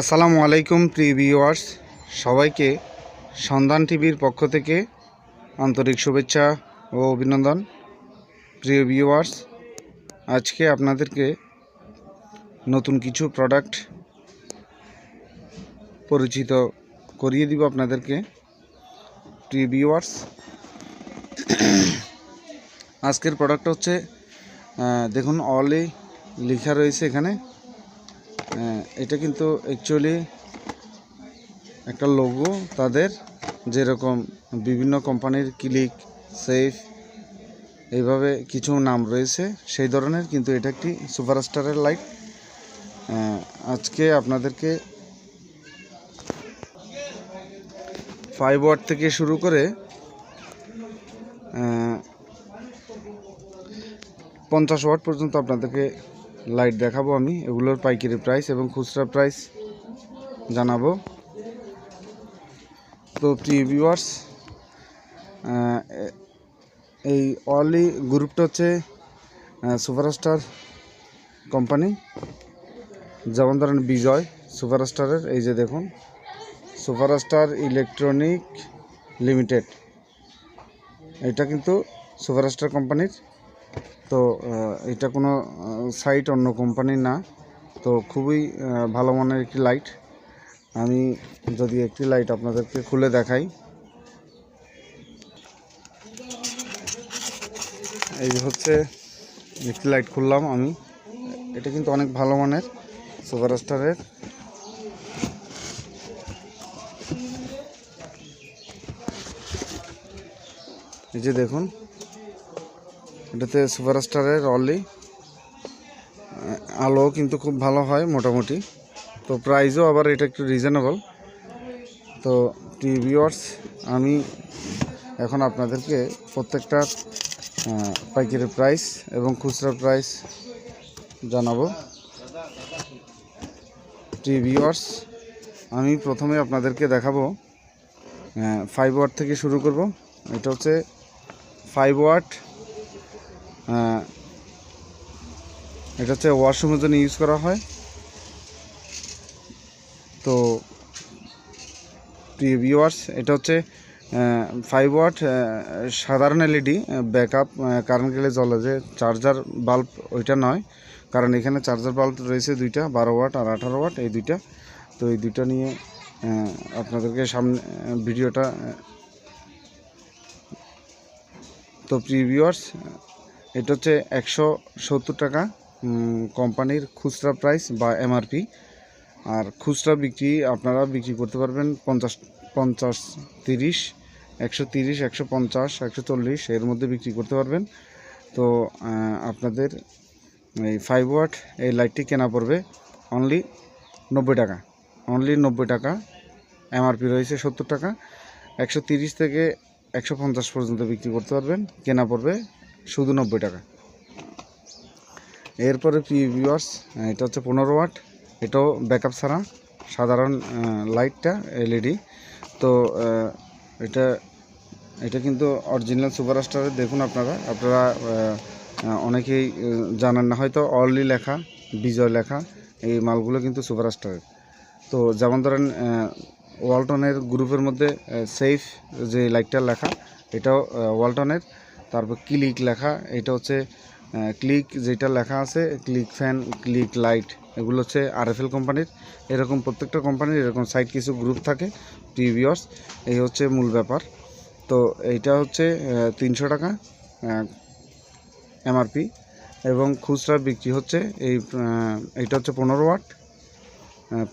আসসালামু আলাইকুম, প্রিয় ভিউয়ার্স সবাইকে সন্ধান টিভির পক্ষ থেকে আন্তরিক শুভেচ্ছা ও অভিনন্দন। প্রিয় ভিউয়ার্স আজকে আপনাদেরকে নতুন কিছু প্রোডাক্ট পরিচিত করিয়ে দিব আপনাদেরকে। প্রিয় ভিউয়ার্স আজকের প্রোডাক্ট হচ্ছে দেখুন অলি লেখা রয়েছে এখানে। এটা কিন্তু অ্যাকচুয়ালি একটা লোগো তাদের যেরকম বিভিন্ন কোম্পানির ক্লিক সেফ এইভাবে কিছু নাম রয়েছে, সেই ধরনের কিন্তু এটা একটি সুপারস্টারের লাইট আজকে আপনাদেরকে ফাইভ ওয়াট থেকে শুরু করে পঞ্চাশ ওয়াট পর্যন্ত আপনাদেরকে লাইট দেখাবো আমি। এগুলোর পাইকারি প্রাইস এবং খুচরা প্রাইস জানাব। তো প্রিয় ভিউয়ার্স এই অলি গ্রুপটা হচ্ছে সুপারস্টার কোম্পানি যেমন ধরেন বিজয় সুপারস্টারের এই যে দেখুন সুপারস্টার ইলেকট্রনিক লিমিটেড এটা কিন্তু সুপারস্টার কোম্পানির তো এটা কোনো সাইট অন্য কোম্পানির না। তো খুবই ভালো মানের একটি লাইট আমি যদি একটি লাইট আপনাদেরকে খুলে দেখাই। এই হচ্ছে, একটি লাইট খুললাম আমি। এটা কিন্তু অনেক ভালো মানের, সুপারস্টারের। এই যে দেখুন এটাতে সুপারস্টারের অলি আলো কিন্তু খুব ভালো হয় মোটামুটি। তো প্রাইসও আবার এটা একটু রিজনেবল তো ভিউয়ার্স আমি এখন আপনাদেরকে প্রত্যেকটা পাইকারি প্রাইস এবং খুচরা প্রাইস জানাব। ভিউয়ার্স আমি প্রথমে আপনাদেরকে দেখাবো ফাইভ ওয়াট থেকে শুরু করব। এটা হচ্ছে ফাইভ ওয়াট এটা হচ্ছে ওয়াশরুমের জন্য ইউজ করা হয়। তো ভিউয়ার্স এটা হচ্ছে ফাইভ ওয়াট সাধারণ এলইডি ব্যাকআপ কারেন্ট গেলে জ্বলে যে চার্জার বাল্ব ওইটা নয়। কারণ এখানে চার্জার বাল্ব রয়েছে দুইটা, বারো ওয়াট আর আঠারো ওয়াট এই দুইটা। তো এই দুইটা নিয়ে আপনাদেরকে সামনে ভিডিওটা তো প্রিভিউয়ার্স এটা হচ্ছে একশো সত্তর টাকা কোম্পানির খুচরা প্রাইস বা এমআরপি আর খুচরা বিক্রি আপনারা বিক্রি করতে পারবেন পঞ্চাশ পঞ্চাশ তিরিশ, একশো তিরিশ, একশো পঞ্চাশ, একশো চল্লিশ, এর মধ্যে বিক্রি করতে পারবেন। তো আপনাদের এই ফাইভ ওয়াট এই লাইটটি কেনা পড়বে অনলি নব্বই টাকা। অনলি নব্বই টাকা এমআরপি রয়েছে সত্তর টাকা। একশো তিরিশ থেকে একশো পঞ্চাশ পর্যন্ত বিক্রি করতে পারবেন। কেনা পড়বে শুধু নব্বই টাকা। এরপরে পি ভিউয়ার্স এটা হচ্ছে পনেরো ওয়াট। এটাও ব্যাকআপ ছাড়া, সাধারণ লাইটটা এলইডি তো এটা এটা কিন্তু অরিজিনাল সুপারস্টারের দেখুন আপনারা আপনারা অনেকেই জানেন না, হয়তো অনলি লেখা, বিজয় লেখা, এই মালগুলো কিন্তু সুপারস্টারের তো, যেমন ধরেন ওয়ালটনের গ্রুপের মধ্যে সেফ যে লাইটটা লেখা, এটাও ওয়ালটনের। তারপর ক্লিক লেখা, এটা হচ্ছে ক্লিক যেটা লেখা আছে, ক্লিক ফ্যান, ক্লিক লাইট, এগুলো হচ্ছে আরএফএল কোম্পানির। এরকম প্রত্যেকটা কোম্পানির এরকম সাইড কিছু গ্রুপ থাকে টিভিওস এই হচ্ছে মূল ব্যাপার। তো এইটা হচ্ছে তিনশো টাকা এমআরপি, এবং খুচরা বিক্রি হচ্ছে এই এইটা হচ্ছে পনেরো ওয়াট।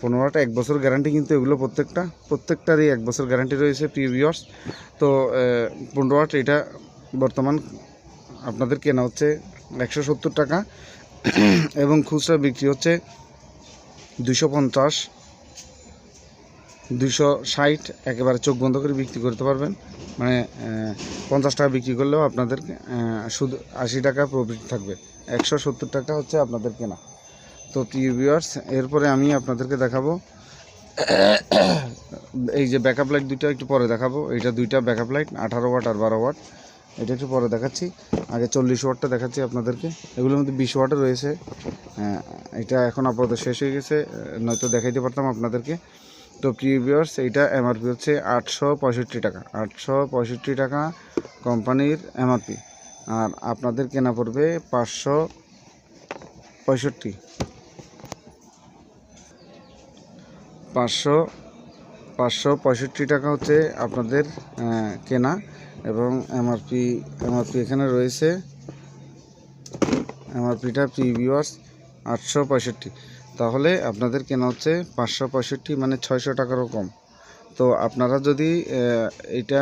পনেরো ওয়াট এক বছর গ্যারান্টি কিন্তু এগুলো প্রত্যেকটা, প্রত্যেকটারই এক বছর গ্যারান্টি রয়েছে প্রিভিয়াস তো পনেরো ওয়াট এটা বর্তমান আপনাদের কেনা হচ্ছে একশো সত্তর টাকা এবং খুচরা বিক্রি হচ্ছে দুশো পঞ্চাশ দুশো ষাট, একেবারে চোখ বন্ধ করে বিক্রি করতে পারবেন। মানে পঞ্চাশ টাকা বিক্রি করলেও আপনাদের শুধু আশি টাকা প্রফিট থাকবে। একশো সত্তর টাকা হচ্ছে আপনাদের কেনা। তো প্রিয় ভিউয়ার্স এরপরে আমি আপনাদেরকে দেখাবো, এই যে ব্যাকআপ লাইট দুইটা একটু পরে দেখাবো। এইটা দুইটা ব্যাকআপ লাইট আঠারো ওয়াট আর বারো ওয়াট। এটা একটু পরে দেখাচ্ছি। আগে চল্লিশ ওয়াটটা দেখাচ্ছি আপনাদেরকে। এগুলোর মধ্যে বিশ ওয়াটও রয়েছে। এটা এখন আপাতত শেষ হয়ে গেছে। নয়তো দেখাইতে পারতাম আপনাদেরকে। তো প্রিভিয়ার্স এইটা এমআরপি হচ্ছে আটশো পঁয়ষট্টি টাকা। আটশো পঁয়ষট্টি টাকা কোম্পানির এমআরপি আর আপনাদের কেনা পড়বে পাঁচশো পঁয়ষট্টি। পাঁচশো পাঁচশো পঁয়ষট্টি টাকা হচ্ছে আপনাদের কেনা এবং এমআরপি এমআরপি এখানে রয়েছে। এমআরপিটা প্রিভিয়াস আটশো পঁয়ষট্টি। তাহলে আপনাদের কেনা হচ্ছে পাঁচশো পঁয়ষট্টি মানে ছয়শো টাকারও কম। তো আপনারা যদি এটা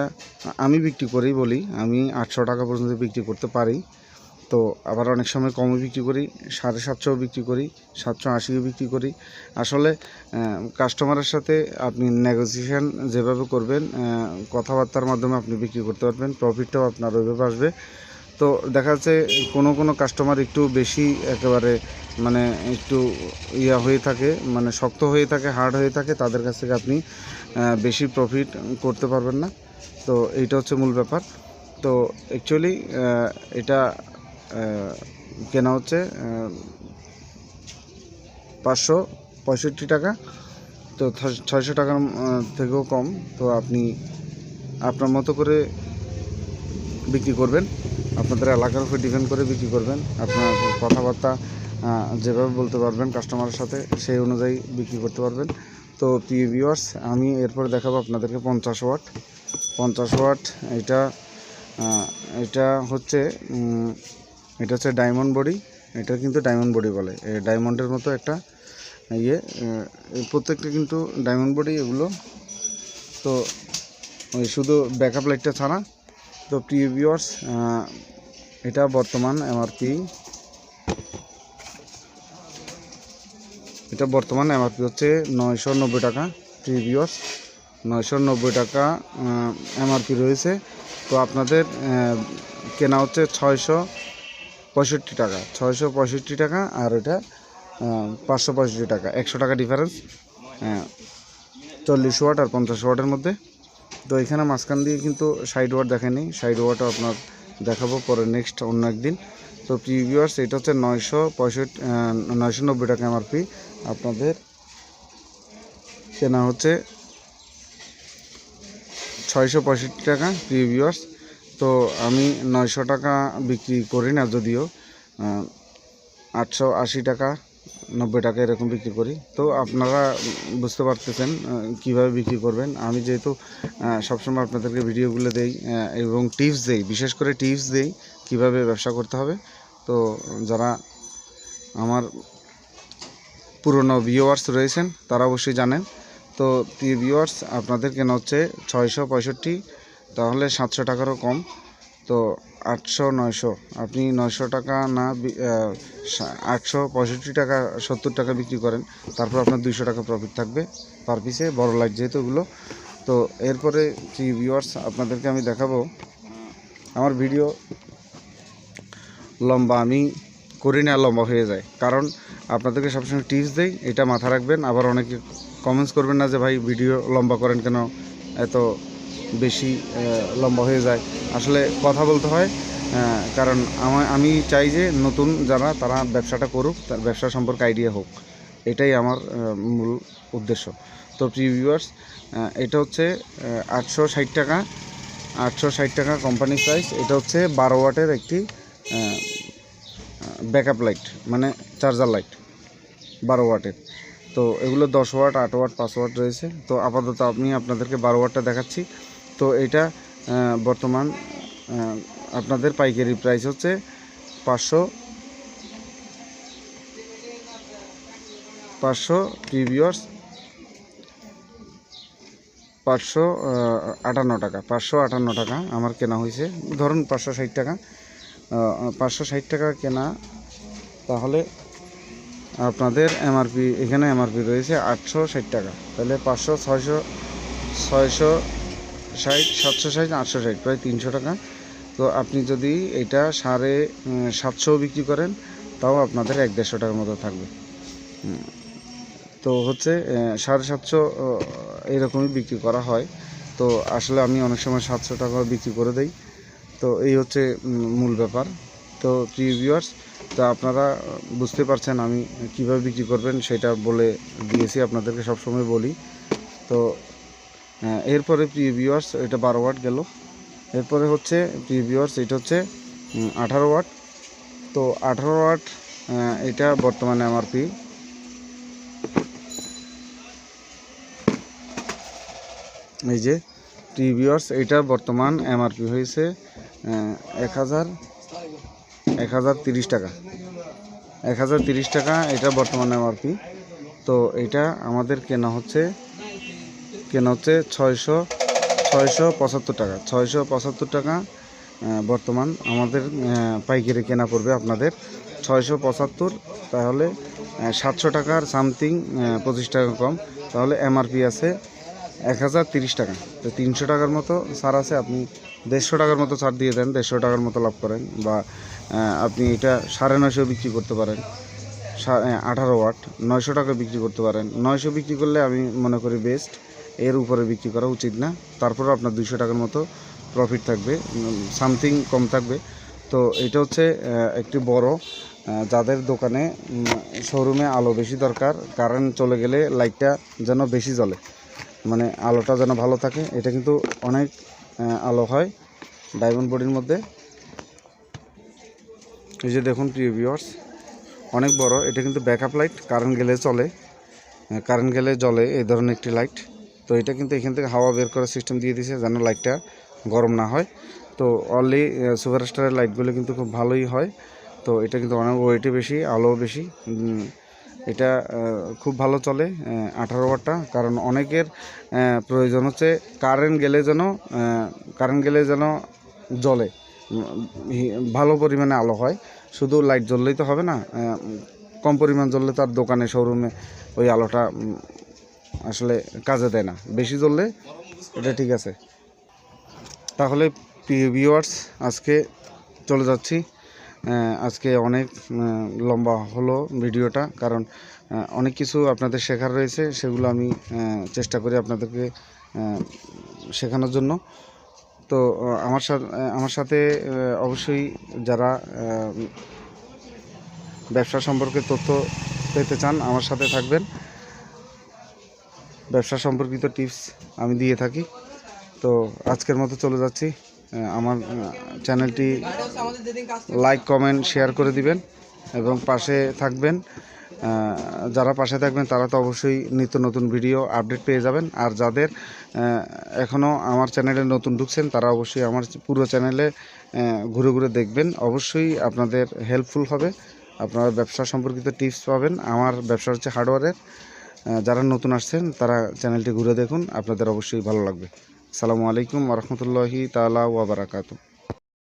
আমি বিক্রি করি বলি, আমি আটশো টাকা পর্যন্ত বিক্রি করতে পারি। তো আবার অনেক সময় কমও বিক্রি করি, সাড়ে সাতশোও বিক্রি করি, সাতশো আশিও বিক্রি করি। আসলে কাস্টমারের সাথে আপনি নেগোসিয়েশন যেভাবে করবেন কথাবার্তার মাধ্যমে আপনি বিক্রি করতে পারবেন প্রফিটটাও আপনার ওইভাবে আসবে। তো দেখা যাচ্ছে কোনো কোনো কাস্টমার একটু বেশি একেবারে মানে একটু ইয়া হয়ে থাকে মানে শক্ত হয়ে থাকে হার্ড হয়ে থাকে, তাদের কাছ থেকে আপনি বেশি প্রফিট করতে পারবেন না। তো এইটা হচ্ছে মূল ব্যাপার। তো অ্যাকচুয়ালি এটা কেনা হচ্ছে পাঁচশো পঁয়ষট্টি টাকা। তো ছয়শো টাকার থেকেও কম। তো আপনি আপনার মতো করে বিক্রি করবেন। আপনাদের এলাকার উপর ডিপেন্ড করে বিক্রি করবেন। আপনার কথাবার্তা যেভাবে বলতে পারবেন কাস্টমারের সাথে, সেই অনুযায়ী বিক্রি করতে পারবেন। তো প্রিয় ভিউয়ার্স আমি এরপর দেখাবো আপনাদেরকে পঞ্চাশ ওয়াট। পঞ্চাশ ওয়াট, এটা এটা হচ্ছে এটা হচ্ছে ডায়মন্ড বডি এটা কিন্তু ডায়মন্ড বডি বলে। ডায়মন্ডের মতো একটা ইয়ে প্রত্যেকটা কিন্তু ডায়মন্ড বডি এগুলো। তো, ওই শুধু ব্যাকআপ লাইটটা ছাড়া। তো, প্রিয় এটা বর্তমান এমআরপি এটা বর্তমান এমআরপি হচ্ছে নয়শো নব্বই টাকা প্রিভিয়াস নয়শো নব্বই টাকা এমআরপি রয়েছে। তো, আপনাদের কেনা হচ্ছে ছয়শো পঁয়ষট্টি টাকা, ছয়শো পঁয়ষট্টি টাকা আর ওটা পাঁচশো পঁয়ষট্টি টাকা, একশো টাকা ডিফারেন্স চল্লিশ ওয়াট আর পঞ্চাশ ওয়াটের মধ্যে। তো এখানে মাঝখান দিয়ে কিন্তু সাইড ওয়াট দেখেনি সাইড ওয়াটও আপনার দেখাবো পরে নেক্সট অন্য একদিন। তো প্রিভিয়ার্স এটা হচ্ছে নয়শো পঁয়ষট্টি নয়শো নব্বই টাকা এমআরপি আপনাদের কেনা হচ্ছে ছয়শো পঁয়ষট্টি টাকা প্রিভিয়ার্স তো আমি নয়শো টাকা বিক্রি করি না যদিও আটশো আশি টাকা, নব্বই টাকা এরকম বিক্রি করি। তো আপনারা বুঝতে পারতেছেন কীভাবে বিক্রি করবেন। আমি যেহেতু সবসময় আপনাদেরকে ভিডিওগুলো দেই এবং টিপস দেই, বিশেষ করে টিপস দেই কীভাবে ব্যবসা করতে হবে। তো যারা আমার পুরনো ভিউয়ার্স রয়েছেন, তারা অবশ্যই জানেন। তো ভিওয়ার্স আপনাদের কেনা হচ্ছে ছয়শো পঁয়ষট্টি তাহলে সাতশো টাকারও কম। তো আটশো, নয়শো। আপনি নয়শো টাকা না আটশো পঁয়ষট্টি টাকা, সত্তর টাকা বিক্রি করেন, তারপর আপনার দুইশো টাকা প্রফিট থাকবে পার পিসে বড় লাইট যেহেতু ওগুলো তো এরপরে কি ভিউয়ার্স আপনাদেরকে আমি দেখাবো, আমার ভিডিও লম্বা, আমি করি না, লম্বা হয়ে যায়। কারণ আপনাদেরকে সবসময় টিপস দেই, এটা মাথা রাখবেন। আবার অনেকে কমেন্টস করবেন না যে, ভাই ভিডিও লম্বা করেন কেন? এত বেশি লম্বা হয়ে যায়। আসলে কথা বলতে হয় কারণ আমা- চাই যে নতুন যারা, তারা ব্যবসাটা করুক, তার ব্যবসা সম্পর্কে আইডিয়া হোক। এটাই আমার মূল উদ্দেশ্য। তো প্রিভিউয়ার্স এটা হচ্ছে আটশো ষাট টাকা, আটশো ষাট টাকা কোম্পানি প্রাইস এটা হচ্ছে বারো ওয়াটের একটি ব্যাকআপ লাইট মানে চার্জার লাইট বারো ওয়াটের। তো এগুলো দশ ওয়াট, আট ওয়াট, পাঁচ ওয়াট রয়েছে। তো আপাতত আমি আপনাদেরকে বারো ওয়াটটা দেখাচ্ছি। তো এটা বর্তমান আপনাদের পাইকারি প্রাইস হচ্ছে পাঁচশো পাঁচশো প্রিভিয়ার্স পাঁচশো আটান্ন টাকা, পাঁচশো আটান্ন টাকা আমার কেনা হয়েছে। ধরুন পাঁচশো ষাট টাকা পাঁচশো ষাট টাকা কেনা, তাহলে আপনাদের এমআরপি এখানে এমআরপি রয়েছে আটশো ষাট টাকা। তাহলে পাঁচশো, ছয়শো ছয়শো ষাট সাতশো ষাট আটশো ষাট প্রায় তিনশো টাকা। তো আপনি যদি এটা সাড়ে সাতশো বিক্রি করেন, তাও আপনাদের এক দেড়শো টাকার মতো থাকবে। তো হচ্ছে সাড়ে সাতশো এরকমই বিক্রি করা হয়। তো আসলে আমি অনেক সময় সাতশো টাকা বিক্রি করে দেই। তো এই হচ্ছে মূল ব্যাপার। তো প্রিয় ভিউয়ার্স তো আপনারা বুঝতে পারছেন আমি কীভাবে বিক্রি করবেন, সেটা বলে দিয়েছি, আপনাদেরকে সবসময় বলি। তো এরপরে প্রিয় ভিউয়ার্স এটা বারো ওয়াট গেল। এরপরে হচ্ছে, প্রিয় ভিউয়ার্স এটা হচ্ছে আঠারো ওয়াট তো আঠারো ওয়াট এটা বর্তমানে এমআরপি এই যে টিভিওয়ার্স এটা বর্তমান এমআরপি হয়েছে এক হাজার এক হাজার তিরিশ টাকা। এক হাজার তিরিশ টাকা, এটা বর্তমান এমআরপি তো এটা আমাদের কেনা হচ্ছে কেনা হচ্ছে ছয়শো ছয়শো পঁচাত্তর টাকা। ছয়শো পঁচাত্তর টাকা বর্তমান আমাদের পাইকারি কেনা পড়বে আপনাদের। ছয়শো পঁচাত্তর, তাহলে সাতশো টাকার সামথিং পঁচিশ টাকা কম। তাহলে এমআরপি আছে এক হাজার তিরিশ টাকা। তো তিনশো টাকার মতো ছাড় আছে, আপনি দেড়শো টাকার মতো ছাড় দিয়ে দেন, দেড়শো টাকার মতো লাভ করেন বা আপনি এটা সাড়ে নয়শো বিক্রি করতে পারেন। আঠারো ওয়াট, নয়শো টাকা বিক্রি করতে পারেন। নয়শো বিক্রি করলে আমি মনে করি বেস্ট এর উপরে বিক্রি করা উচিত না। তারপর আপনার দুইশো টাকার মতো প্রফিট থাকবে সামথিং কম থাকবে। তো এটা হচ্ছে একটি বড় যাদের দোকানে শোরুমে আলো বেশি দরকার কারেন্ট চলে গেলে লাইটটা যেন বেশি জ্বলে। মানে আলোটা যেন ভালো থাকে, এটা কিন্তু অনেক আলো হয় ডায়মন্ড বডির মধ্যে। এই যে দেখুন প্রিয় ভিউয়ার্স অনেক বড়, এটা কিন্তু ব্যাকআপ লাইট কারেন্ট গেলে চলে কারেন্ট গেলে জ্বলে এই ধরনের একটি লাইট তো এটা কিন্তু এখান থেকে হাওয়া বের করার সিস্টেম দিয়ে দিয়েছে যেন লাইটটা গরম না হয়। তো অনলি সুপার স্টারের লাইটগুলো কিন্তু খুব ভালোই হয়। তো এটা কিন্তু অনেক ওয়েটে বেশি আলো বেশি। এটা খুব ভালো চলে আঠারো ওয়াটটা কারণ অনেকের প্রয়োজন হচ্ছে কারেন্ট গেলে যেন কারেন্ট গেলে যেন হি- ভালো পরিমাণে আলো হয়। শুধু লাইট জ্বললেই তো হবে না কম পরিমাণ জ্বললে তার দোকানে শোরুমে ওই আলোটা আসলে কাজে দেয় না। বেশি জ্বললে এটা ঠিক আছে। তাহলে প্রিয় ভিউয়ার্স আজকে চলে যাচ্ছি। আজকে অনেক লম্বা হলো ভিডিওটা, কারণ অনেক কিছু আপনাদের শেখার রয়েছে, সেগুলো আমি চেষ্টা করি আপনাদেরকে শেখানোর জন্য। তো আমার সাথে আমার সাথে অবশ্যই যারা ব্যবসা সম্পর্কে তথ্য পেতে চান, আমার সাথে থাকবেন। ব্যবসা সম্পর্কিত টিপস আমি দিয়ে থাকি। তো আজকের মতো চলে যাচ্ছি। আমার চ্যানেলটি লাইক কমেন্ট শেয়ার করে দিবেন এবং পাশে থাকবেন। যারা পাশে থাকবেন, তারা তো অবশ্যই নিত্য নতুন ভিডিও আপডেট পেয়ে যাবেন। আর যাদের এখনও আমার চ্যানেলে নতুন ঢুকছেন, তারা অবশ্যই আমার পুরো চ্যানেলে ঘুরে ঘুরে দেখবেন। অবশ্যই আপনাদের হেল্পফুল হবে। আপনারা ব্যবসা সম্পর্কিত টিপস পাবেন। আমার ব্যবসা হচ্ছে হার্ডওয়্যারের যারা নতুন আসছেন, তারা চ্যানেলটি ঘুরে দেখুন। আপনাদের অবশ্যই ভালো লাগবে। সালামু আলাইকুম রহমতুল্লাহি তালা ওয়াবারাকাতু